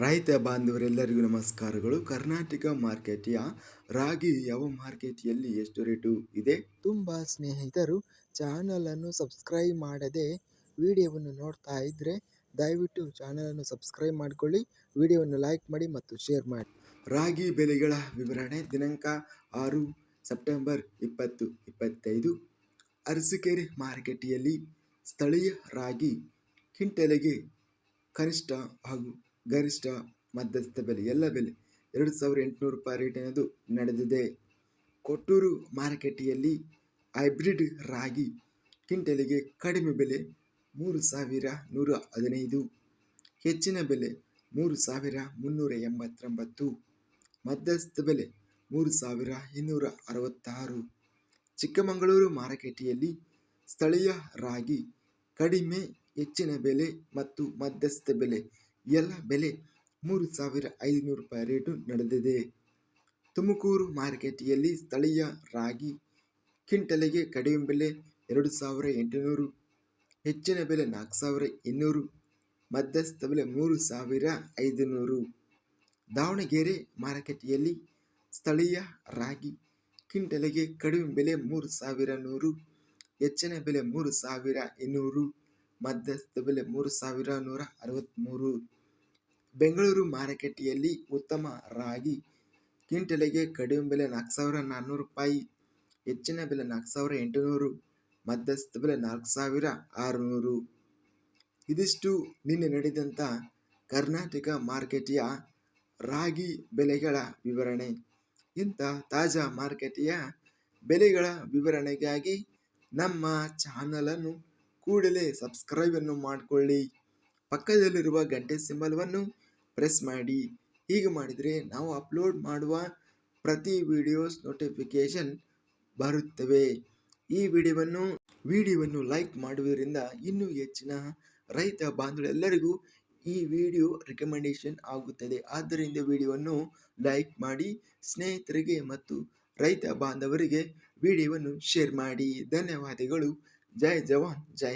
ರೈತ ಬಾಂಧವರೆಲ್ಲರಿಗೂ ನಮಸ್ಕಾರಗಳು. ಕರ್ನಾಟಕ ಮಾರ್ಕೆಟಿಯ ರಾಗಿ ಯಾವ ಮಾರ್ಕೆಟಿಯಲ್ಲಿ ಎಷ್ಟು ರೇಟು ಇದೆ? ತುಂಬ ಸ್ನೇಹಿತರು ಚಾನಲನ್ನು ಸಬ್ಸ್ಕ್ರೈಬ್ ಮಾಡದೆ ವಿಡಿಯೋವನ್ನು ನೋಡ್ತಾ ಇದ್ದರೆ ದಯವಿಟ್ಟು ಚಾನಲನ್ನು ಸಬ್ಸ್ಕ್ರೈಬ್ ಮಾಡಿಕೊಳ್ಳಿ, ವಿಡಿಯೋವನ್ನು ಲೈಕ್ ಮಾಡಿ ಮತ್ತು ಶೇರ್ ಮಾಡಿ. ರಾಗಿ ಬೆಲೆಗಳ ವಿವರಣೆ ದಿನಾಂಕ ಆರು ಸೆಪ್ಟೆಂಬರ್ ಇಪ್ಪತ್ತು ಇಪ್ಪತ್ತೈದು. ಅರಸಿಕೆರೆ ಮಾರುಕಟ್ಟೆಯಲ್ಲಿ ಸ್ಥಳೀಯ ರಾಗಿ ಕಿಂಟೆಲೆಗೆ ಕನಿಷ್ಠ ಹಾಗೂ ಗರಿಷ್ಠ ಮಧ್ಯಸ್ಥ ಬೆಲೆ, ಎಲ್ಲ ಬೆಲೆ ಎರಡು ಸಾವಿರ ಎಂಟುನೂರು ರೂಪಾಯಿ ರೇಟಿನದು ನಡೆದಿದೆ. ಕೊಟ್ಟೂರು ಮಾರುಕಟ್ಟೆಯಲ್ಲಿ ಹೈಬ್ರಿಡ್ ರಾಗಿ ಕ್ವಿಂಟಲಿಗೆ ಕಡಿಮೆ ಬೆಲೆ ಮೂರು ಸಾವಿರ ನೂರ ಹದಿನೈದು, ಹೆಚ್ಚಿನ ಬೆಲೆ ಮೂರು ಸಾವಿರ ಮುನ್ನೂರ ಎಂಬತ್ತೊಂಬತ್ತು ಮಧ್ಯಸ್ಥ ಬೆಲೆ ಮೂರು ಸಾವಿರ ಇನ್ನೂರ ಅರವತ್ತಾರು. ಚಿಕ್ಕಮಗಳೂರು ಮಾರುಕಟ್ಟೆಯಲ್ಲಿ ಸ್ಥಳೀಯ ರಾಗಿ ಕಡಿಮೆ, ಹೆಚ್ಚಿನ ಬೆಲೆ ಮತ್ತು ಮಧ್ಯಸ್ಥ ಬೆಲೆ ಎಲ್ಲ ಬೆಲೆ ಮೂರು ಸಾವಿರ ಐದುನೂರು ರೂಪಾಯಿ ರೇಟು ನಡೆದಿದೆ. ತುಮಕೂರು ಮಾರುಕಟ್ಟೆಯಲ್ಲಿ ಸ್ಥಳೀಯ ರಾಗಿ ಕ್ವಿಂಟಲಿಗೆ ಕಡಿಮೆ ಬೆಲೆ ಎರಡು ಸಾವಿರ ಎಂಟುನೂರು, ಹೆಚ್ಚಿನ ಬೆಲೆ ನಾಲ್ಕು ಸಾವಿರ ಇನ್ನೂರು, ಮಧ್ಯಸ್ಥ ಬೆಲೆ ಮೂರು ಸಾವಿರ ಐದುನೂರು. ದಾವಣಗೆರೆ ಮಾರುಕಟ್ಟೆಯಲ್ಲಿ ಸ್ಥಳೀಯ ರಾಗಿ ಕ್ವಿಂಟಲಿಗೆ ಕಡಿಮೆ ಬೆಲೆ ಮೂರು ಸಾವಿರ ನೂರು, ಹೆಚ್ಚಿನ ಬೆಲೆ ಮೂರು ಸಾವಿರ ಇನ್ನೂರು. ಮಧ್ಯಸ್ಥ ಬೆಲೆ ಮೂರು ಸಾವಿರ ನೂರ ಅರವತ್ತ್ಮೂರು ಬೆಂಗಳೂರು ಮಾರುಕಟ್ಟೆಯಲ್ಲಿ ಉತ್ತಮ ರಾಗಿ ಕ್ವಿಂಟಲಿಗೆ ಕಡಿಮೆ ಬೆಲೆ ನಾಲ್ಕು ಸಾವಿರ ನಾನ್ನೂರು ರೂಪಾಯಿ, ಹೆಚ್ಚಿನ ಬೆಲೆ ನಾಲ್ಕು ಸಾವಿರ ಎಂಟುನೂರು ಮಧ್ಯಸ್ಥ ಬೆಲೆ ನಾಲ್ಕು ಸಾವಿರ ಆರುನೂರು. ಇದಿಷ್ಟು ನಿನ್ನೆ ನಡೆದಂಥ ಕರ್ನಾಟಕ ಮಾರುಕಟ್ಟೆಯ ರಾಗಿ ಬೆಲೆಗಳ ವಿವರಣೆ. ಇಂಥ ತಾಜಾ ಮಾರುಕಟ್ಟೆಯ ಬೆಲೆಗಳ ವಿವರಣೆಗಾಗಿ ನಮ್ಮ ಚಾನಲನ್ನು ಕೂಡಲೇ ಸಬ್ಸ್ಕ್ರೈಬನ್ನು ಮಾಡಿಕೊಳ್ಳಿ. ಪಕ್ಕದಲ್ಲಿರುವ ಗಂಟೆ ಸಿಂಬಲ್ವನ್ನು ಪ್ರೆಸ್ ಮಾಡಿ. ಹೀಗೆ ಮಾಡಿದರೆ ನಾವು ಅಪ್ಲೋಡ್ ಮಾಡುವ ಪ್ರತಿ ವಿಡಿಯೋಸ್ ನೋಟಿಫಿಕೇಷನ್ ಬರುತ್ತವೆ. ಈ ವಿಡಿಯೋವನ್ನು ವಿಡಿಯೋವನ್ನು ಲೈಕ್ ಮಾಡುವುದರಿಂದ ಇನ್ನೂ ಹೆಚ್ಚಿನ ರೈತ ಬಾಂಧವರೆಲ್ಲರಿಗೂ ಈ ವಿಡಿಯೋ ರೆಕಮೆಂಡೇಶನ್ ಆಗುತ್ತದೆ. ಆದ್ದರಿಂದ ವಿಡಿಯೋವನ್ನು ಲೈಕ್ ಮಾಡಿ, ಸ್ನೇಹಿತರಿಗೆ ಮತ್ತು ರೈತ ಬಾಂಧವರಿಗೆ ವಿಡಿಯೋವನ್ನು ಶೇರ್ ಮಾಡಿ. ಧನ್ಯವಾದಗಳು. ಜೈ ಜವಾನ್, ಜೈ